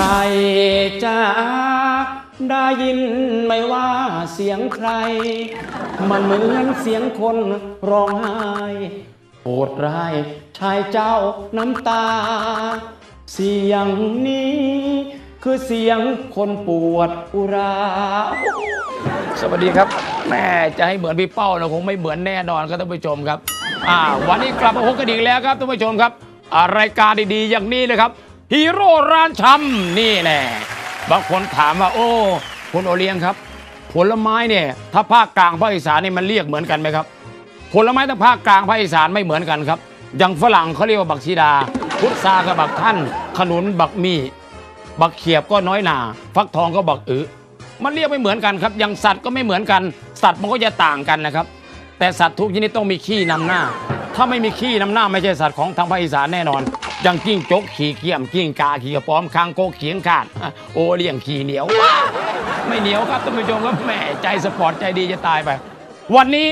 ไก่จ้าได้ยินไหมว่าเสียงใคร มันเหมือนเสียงคนร้องไห้โหดร้ายชายเจ้าน้ำตา เสียงนี้ คือเสียงคนปวดอุรา สวัสดีครับแม่จะให้เหมือนพี่เป้านะคงไม่เหมือนแน่นอนครับท่านผู้ชมครับอ่าวันนี้กลับมาพบกันอีกแล้วครับท่านผู้ชมครับรายการดีๆ อย่างนี้เลยครับ ฮีโร่ร้านชำนี่แน่บางคนถามว่า โอ้คุณโอเลี้ยงครับ ผลไม้เนี่ยถ้าภาคกลางภาคอีสานนี่มันเรียกเหมือนกันไหมครับ ผลไม้ทั้งภาคกลางภาคอีสานไม่เหมือนกันครับอย่างฝรั่งเขาเรียกว่าบักชีดา พุทรากับบักท่าน ขนุนบักมี่บักเขียบก็น้อยหนาฟักทองก็บักอือมันเรียกไม่เหมือนกันครับอย่างสัตว์ก็ไม่เหมือนกัน สัตว์มันก็จะต่างกันนะครับ แต่สัตว์ทุกชนิดต้องมีขี้นำหน้า ถ้าไม่มีขี้นำหน้าไม่ใช่สัตว์ของทางภาคอีสานแน่นอน ย่างจิ้งจกขี่เกี่ยมจิ้งกาขี่กระป๋อมคางโกเขียงขาดโอเลี้ยงขี่เหนียว ไม่เหนียวครับท่านผู้ชมครับแหมใจสปอร์ตใจดีจะตายไป วันนี้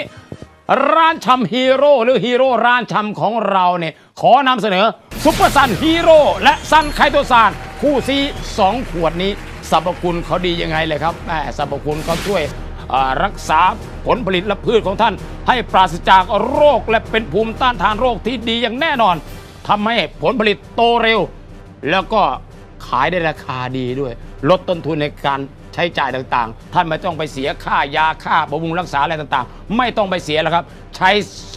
ร้านชำฮีโร่หรือฮีโร่ร้านชำของเราเนี่ย ขอนำเสนอซุปเปอร์ซันฮีโร่และซันไคโตซานคู่ซีสองขวดนี้สรรพคุณเขาดียังไงเลยครับแหมสรรพคุณเขาช่วยรักษาผลผลิตและพืชของท่าน ให้ปราศจากโรคและเป็นภูมิต้านทานโรคที่ดีอย่างแน่นอน ทำให้ผลผลิตโตเร็ว แล้วก็ขายได้ราคาดีด้วย ลดต้นทุนในการใช้จ่ายต่างๆ ท่านไม่ต้องไปเสียค่ายาค่าบำรุงรักษาอะไรต่างๆ ไม่ต้องไปเสียแล้วครับ ใช้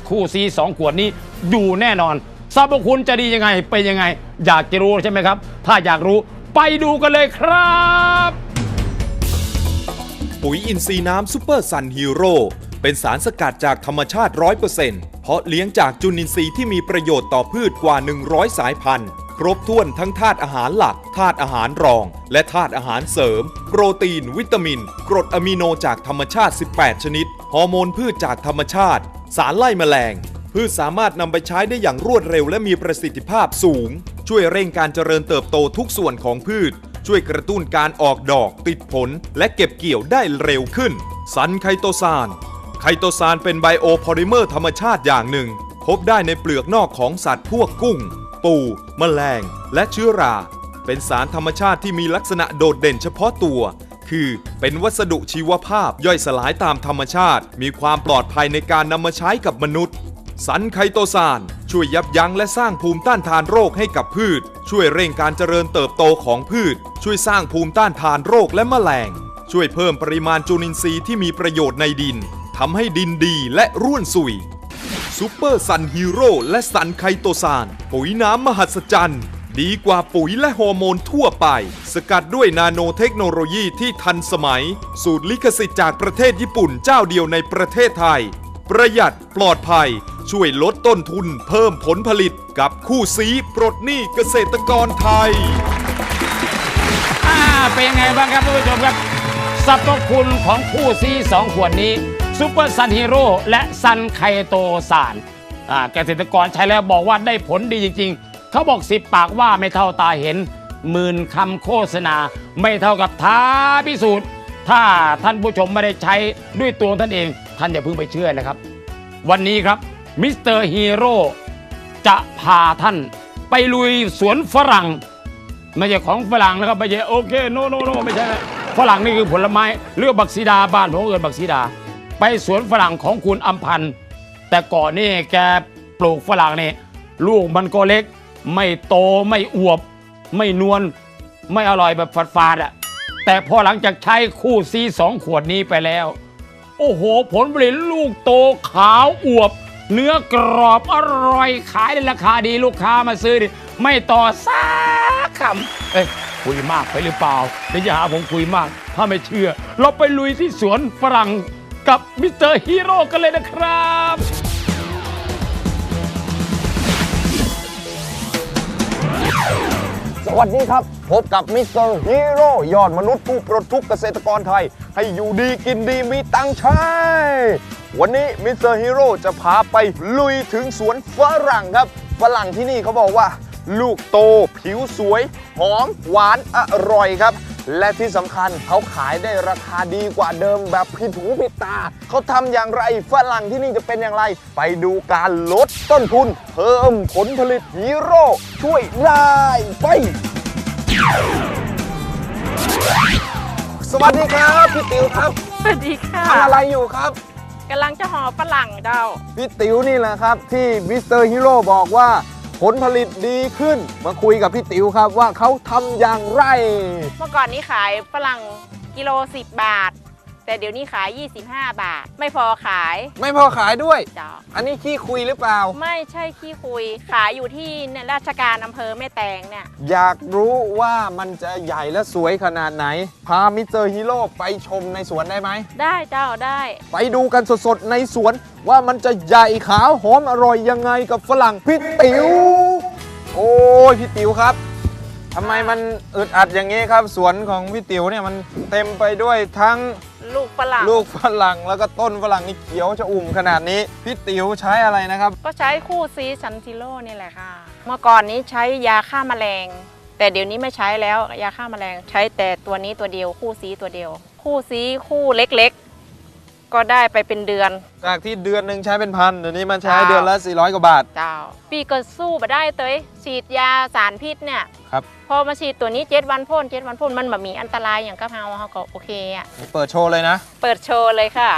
คู่ซีสองขวดนี้อยู่แน่นอนสรรพคุณจะดียังไงเป็นยังไง อยากจะรู้ใช่ไหมครับ ถ้าอยากรู้ไปดูกันเลยครับ ปุ๋ยอินทรีย์น้ำซูเปอร์ซันฮีโร่เป็นสารสกัดจากธรรมชาติ 100%เพ ราะเลี้ยงจากจุลินทรีย์ที่มีประโยชน์ต่อพืชกว่า 100 สายพันธุ์ ครบถ้วนทั้งธาตุอาหารหลักธาตุอาหารรอง และธาตุอาหารเสริม โปรตีน วิตามิน กรดอะมิโนจากธรรมชาติ 18 ชนิด ฮอร์โมนพืชจากธรรมชาติ สารไล่แมลง พืชสามารถนำไปใช้ได้อย่างรวดเร็วและมีประสิทธิภาพสูง ช่วยเร่งการเจริญเติบโตทุกส่วนของพืช ช่วยกระตุ้นการออกดอก ติดผล และเก็บเกี่ยวได้เร็วขึ้นซันไคโตซาน ไคโตซานเป็นไบโอพอลิเมอร์ธรรมชาติอย่างหนึ่ง พบได้ในเปลือกนอกของสัตว์พวกกุ้ง ปูแมลง และเชื้อรา เป็นสารธรรมชาติที่มีลักษณะโดดเด่นเฉพาะตัว คือเป็นวัสดุชีวภาพย่อยสลายตามธรรมชาติ มีความปลอดภัยในการนำมาใช้กับมนุษย์สันไคโตซานช่วยยับยั้งและสร้างภูมิต้านทานโรคให้กับพืช ช่วยเร่งการเจริญเติบโตของพืช ช่วยสร้างภูมิต้านทานโรคและแมลง ช่วยเพิ่มปริมาณจุลินทรีย์ที่มีประโยชน์ในดิน ทำให้ดินดีและร่วนสุยซูเปอร์ซันฮีโร่และซันไคโตซาน ปุ๋ยน้ำมหัศจรรย์ดีกว่าปุ๋ยและฮอร์โมนทั่วไป สกัดด้วยนาโนเทคโนโลยีที่ทันสมัย สูตรลิขสิทธิ์จากประเทศญี่ปุ่นเจ้าเดียวในประเทศไทย ประหยัดปลอดภัย ช่วยลดต้นทุนเพิ่มผลผลิตกับคู่ซีปลดหนี้เกษตรกรไทย อ่าเป็นยังไงบ้างครับท่านผู้ชมครับสรรพคุณของคู่ซีสองขวดนี้ ซูเปอร์ซันฮีโร่และซันไคโตซานเกษตรกรใช้แล้วบอกว่าได้ผลดีจริง ๆ เขาบอกสิบปากว่าไม่เท่าตาเห็นหมื่นคำโฆษณา ไม่เท่ากับท้าพิสูจน์ ถ้าท่านผู้ชมไม่ได้ใช้ด้วยตัวท่านเอง ท่านอย่าเพิ่งไปเชื่อนะครับ วันนี้ครับมิสเตอร์ฮีโร่จะพาท่านไปลุยสวนฝรั่งไม่ใช่ของฝรั่งนะครับไม่ใช่โอเคโนโนโนไม่ใช่นะฝรั่งนี่คือผลไม้เรือกบักซีดาบ้านผมเอินบักซีดา ไปสวนฝรั่งของคุณอัมพันธ์แต่ก่อนนี่แกปลูกฝรั่งนี่ลูกมันก็เล็ก ไม่โตไม่อวบ ไม่นวลไม่อร่อยแบบฝาดๆอะแต่พอหลังจากใช้คู่ซีสองขวดนี้ไปแล้ว โอ้โห ผลผลิตลูกโตขาวอวบ เนื้อกรอบอร่อยขายในราคาดีลูกค้ามาซื้อดิไม่ต่อสักคำเอ้ยคุยมากไปหรือเปล่าเดี๋ยวจะหาผมคุยมาก ถ้าไม่เชื่อ เราไปลุยที่สวนฝรั่ง กับมิสเตอร์ฮีโร่กันเลยนะครับ สวัสดีครับ พบกับมิสเตอร์ฮีโร่ยอดมนุษย์ผู้ปลดทุกข์เกษตรกรไทย ให้อยู่ดีกินดีมีตังค์ใช้ วันนี้มิสเตอร์ฮีโร่จะพาไปลุยถึงสวนฝรั่งครับ ฝรั่งที่นี่เขาบอกว่า ลูกโต ผิวสวย หอม หวานอร่อยครับ และที่สำคัญเขาขายได้ราคาดีกว่าเดิมแบบผิดหูผิดตา เขาทำอย่างไรฝรั่งที่นี่จะเป็นอย่างไร ไปดูการลดต้นทุน เพิ่มผลผลิตฮีโร่ช่วยได้ไป สวัสดีครับพี่ติ๋วครับสวัสดีค่ะทำอะไรอยู่ครับกำลังจะห่อฝรั่งเจ้าพี่ติ๋วนี่แหละครับ ที่มิสเตอร์ฮีโร่บอกว่า ผลผลิตดีขึ้น มาคุยกับพี่ติ๋วครับว่าเขาทำอย่างไร เมื่อก่อนนี้ขายฝรั่งกิโล 10 บาท แต่เดี๋ยวนี้ขาย 25 บาท ไม่พอขายไม่พอขายด้วยเจ้าอันนี้ขี้คุยหรือเปล่า ไม่ใช่ขี้คุย ขายอยู่ที่เนี่ยราชการอำเภอแม่แตงเนี่ย อยากรู้ว่ามันจะใหญ่และสวยขนาดไหน พามิสเตอร์ฮีโร่ไปชมในสวนได้ไหม ได้เจ้าได้ ไปดูกันสดๆ ในสวนว่ามันจะใหญ่ขาวหอมอร่อยยังไงกับฝรั่งพี่ติ๋วโอ้ยพี่ติ๋วครับทำไมมันอึดอัดอย่างนี้ครับ สวนของพี่ติ๋วเนี่ยมันเต็มไปด้วยทั้ง ลูกฝรั่งลูกฝรั่งแล้วก็ต้นฝรั่งนี่เขียวชอุ่มขนาดนี้พี่ติ๋วใช้อะไรนะครับ ก็ใช้คู่ซีซันซิโร่นี่แหละค่ะ เมื่อก่อนนี้ใช้ยาฆ่าแมลง แต่เดี๋ยวนี้ไม่ใช้แล้วยาฆ่าแมลง ใช้แต่ตัวนี้ตัวเดียวคู่ซีตัวเดียว คู่ซีคู่เล็กๆ ก็ได้ไปเป็นเดือน จากที่เดือนหนึ่งใช้เป็นพันเดี๋ยวนี้มันใช้ครับเดือนละ400กว่าบาทเจ้าปีก็สู้มาได้เตยฉีดยาสารพิษเนี่ย ครับ พอมาฉีดตัวนี้เจ็ดวันพ่นเจ็ดวันพ่นมันแบบมีอันตรายอย่างกับเฮาเขาก็โอเคอะเปิดโชว์เลยนะ เปิดโชว์เลยค่ะ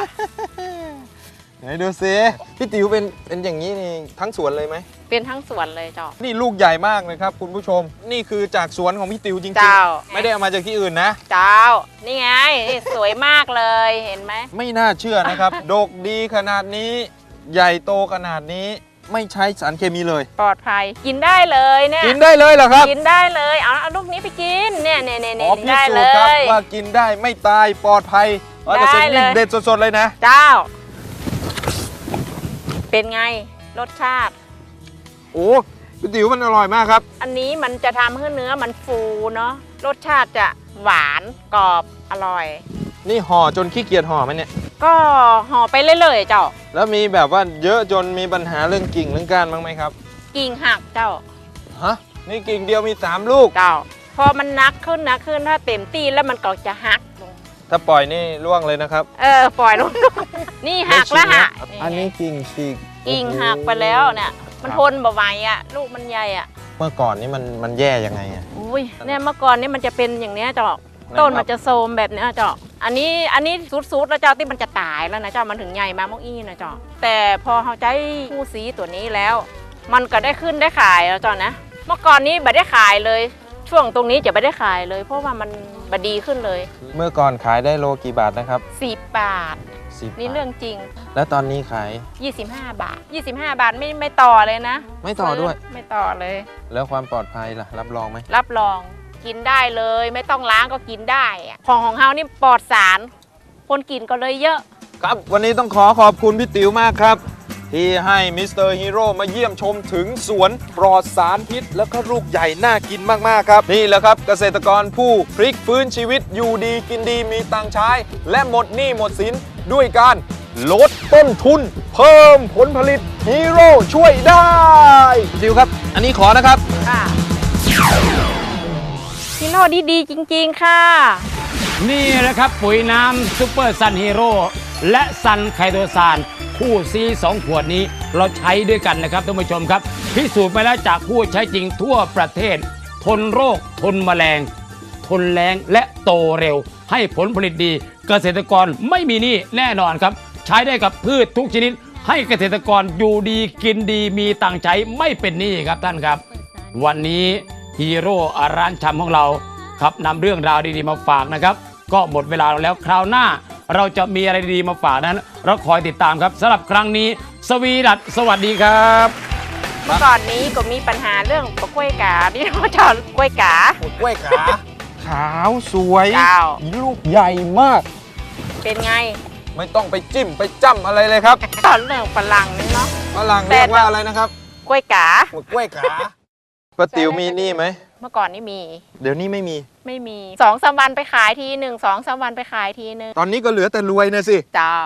ไหนดูสิพี่ติ๋วเป็นเป็นอย่างนี้นี่ทั้งสวนเลยไหมเป็นทั้งสวนเลยเจ้านี่ลูกใหญ่มากเลยครับ คุณผู้ชมนี่คือจากสวนของพี่ติ๋วจริงเจ้าๆไม่ได้เอามาจากที่อื่นนะ เจ้า นี่ไงนี่สวยมากเลยเห็นไหม ไม่น่าเชื่อนะครับ ดกดีขนาดนี้ ใหญ่โตขนาดนี้ ไม่ใช้สารเคมีเลย ปลอดภัย กินได้เลยเนี่ยกินได้เลยเหรอครับกินได้เลยเอาเอาลูกนี้ไปกินเนี่ยเนี่ยเนี่ยอ๋เนี่อยพิได้สูเลจน์ครับย ว่ากินได้ไม่ตายปลอดภัยร้อยเปอร์เซ็นได้ต์เลย นี่เด็ดสดๆเลยนะ เจ้า เป็นไงรสชาติ โอ้พี่ติ๋วมันอร่อยมากครับ อันนี้มันจะทำให้เนื้อมันฟูเนาะรสชาติจะหวานกรอบอร่อย นี่ห่อจนขี้เกียจห่อไหมเนี่ย ก็ห่อไปเรื่อยๆเจ้า แล้วมีแบบว่าเยอะจนมีปัญหาเรื่องกิ่งเรื่องก้านบ้างไหมครับ กิ่งหักเจ้าฮะนี่กิ่งเดียวมี 3 ลูก เจ้า พอมันนักขึ้นนักขึ้นถ้าเต็มตีแล้วมันก็จะหักลงถ้าปล่อยนี่ร่วงเลยนะครับ เออปล่อยลงนี่หักแล้วหักอันนี้กิ่งฉีกกิ่งหักไปแล้วเนี่ยมันทนบ่ไหวอะ ลูกมันใหญ่อะ เมื่อก่อนนี่มันมันแย่ยังไงอะอุ้ยเนี่ยเมื่อก่อนนี่มันจะเป็นอย่างเนี้ยเจ้านะครับต้นมันจะโทรมแบบเนี้ยเจ้า อันนี้อันนี้สุดๆแล้วเจ้าที่มันจะตายแล้วนะเจ้ามันถึงใหญ่มามอกอี้นะเจ้าแต่พอเขาใช้คู่สีตัวนี้แล้ว มันก็ได้ขึ้นได้ขายแล้วเจ้านะ เมื่อก่อนนี้ไม่ได้ขายเลย ช่วงตรงนี้จะไม่ได้ขายเลย เพราะว่ามันบดีขึ้นเลย เมื่อก่อนขายได้โลกี่บาทนะครับ 10 บาทสิบนี่เรื่องจริง แล้วตอนนี้ขาย 25 บาท 25 บาทไม่ไม่ต่อเลยนะ ไม่ต่อด้วยซื้ไม่ต่อเลย แล้วความปลอดภัยล่ะ รับรองไหมรับรอง กินได้เลย ไม่ต้องล้างก็กินได้อะของของเฮานี่ปลอดสาร คนกินก็เลยเยอะ ครับ วันนี้ต้องขอขอบคุณพี่ติ๋วมากครับ ที่ให้มิสเตอร์ฮีโร่มาเยี่ยมชมถึงสวนปลอดสารพิษ แล้วก็ลูกใหญ่น่ากินมากๆครับ นี่แหละครับเกษตรกรผู้พลิกฟื้นชีวิตอยู่ดีกินดีมีตังค์ใช้ และหมดหนี้หมดสินด้วยการลดต้นทุน เพิ่มผลผลิตฮีโร่ช่วยได้ดิวครับ อันนี้ขอนะครับ ค่ะฮี โร่ดีๆจริง ๆ ค่ะ นี่แหละครับปุ๋ยน้ำซูเปอร์ซันฮีโร่และซันไคโตซานคู่ซีสองขวดนี้เราใช้ด้วยกันนะครับท่านผู้ชมครับ พิสูจน์ไปแล้วจากผู้ใช้จริงทั่วประเทศ ทนโรค ทนแมลง ทนแรงและโตเร็ว ให้ผลผลิตดี เกษตรกรไม่มีหนี้แน่นอนครับ ใช้ได้กับพืชทุกชนิด ให้เกษตรกรอยู่ดีกินดีมีตังค์ใช้ไม่เป็นหนี้ครับท่านครับ วันนี้ ฮีโร่ร้านชำของเราครับนำเรื่องราวดีๆมาฝากนะครับ ก็หมดเวลาแล้วคราวหน้า เราจะมีอะไรดีๆมาฝากนั้น เราคอยติดตามครับสำหรับครั้งนี้ สวีดัตสวัสดีครับ เมื่อก่อนนี้ก็มีปัญหาเรื่องปลากล้วยกาที่เราจะเอากล้วยกากล้วยขา ขาวสวยเจ้าลูกใหญ่มาก เป็นไงไม่ต้องไปจิ้มไปจ้ำอะไรเลยครับตอนเรื่องฝรั่งนี่เนาะ ฝรั่งแต่เรียกว่าอะไรนะครับกล้วยกาหมกกล้วยขา ป้าติ๋วมีหนี่ไหม เมื่อก่อนนี่มี เดี๋ยวนี้ไม่มี ไม่มีสองสามวันไปขายทีหนึ่งสองสามวันไปขายทีหนึ่งตอนนี้ก็เหลือแต่รวยนะสิ เจ้า